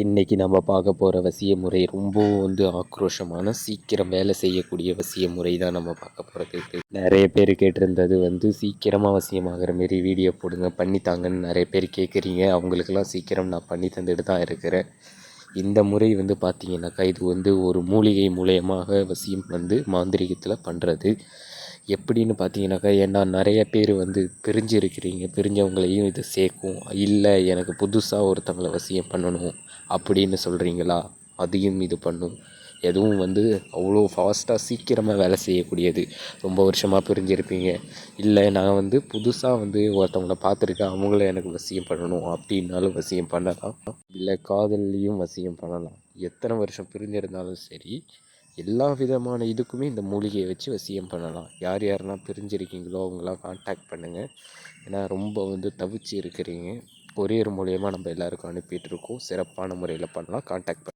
இன்னைக்கு நம்ம பார்க்க போகிற வசிய முறை ரொம்பவும் வந்து ஆக்ரோஷமான சீக்கிரம் வேலை செய்யக்கூடிய வசிய முறை தான் நம்ம பார்க்க போகிறதுக்கு நிறைய பேர் கேட்டிருந்தது வந்து சீக்கிரமாக வசியமாகிற மாரி வீடியோ போடுங்க பண்ணித்தாங்கன்னு நிறைய பேர் கேட்குறீங்க. அவங்களுக்கெல்லாம் சீக்கிரம் நான் பண்ணி தந்துட்டு தான் இருக்கிறேன். இந்த முறை வந்து பார்த்திங்கனாக்கா இது வந்து ஒரு மூலிகை மூலயமாக வசியம் வந்து மாந்திரிகத்தில் பண்ணுறது எப்படின்னு பார்த்தீங்கன்னாக்கா ஏன்னா நிறைய பேர் வந்து பிரிஞ்சிருக்கிறீங்க. பிரிஞ்சவங்களையும் இது சேர்க்கும். இல்லை எனக்கு புதுசாக ஒருத்தவங்களை வசியம் பண்ணணும் அப்படின்னு சொல்கிறீங்களா அதையும் இது பண்ணும். எதுவும் வந்து அவ்வளோ ஃபாஸ்ட்டாக சீக்கிரமாக வேலை செய்யக்கூடியது. ரொம்ப வருஷமாக பிரிஞ்சிருப்பீங்க. இல்லை நான் வந்து புதுசாக வந்து ஒருத்தவங்களை பார்த்துருக்கேன். அவங்கள எனக்கு வசியம் பண்ணணும் அப்படின்னாலும் வசியம் பண்ணலாம். இல்லை காதல்லையும் வசியம் பண்ணலாம். எத்தனை வருஷம் பிரிஞ்சிருந்தாலும் சரி எல்லா விதமான இதுக்குமே இந்த மூலிகையை வச்சு வசியம் பண்ணலாம். யார் யாரெல்லாம் பிரிஞ்சிருக்கீங்களோ அவங்களாம் காண்டாக்ட் பண்ணுங்கள் ஏன்னா ரொம்ப வந்து தவிச்சு இருக்கிறீங்க. கொரியர் மூலயமா நம்ம எல்லாருக்கும் அனுப்பிட்டுருக்கோம் சிறப்பான முறையில் பண்ணலாம். காண்டாக்ட் பண்ண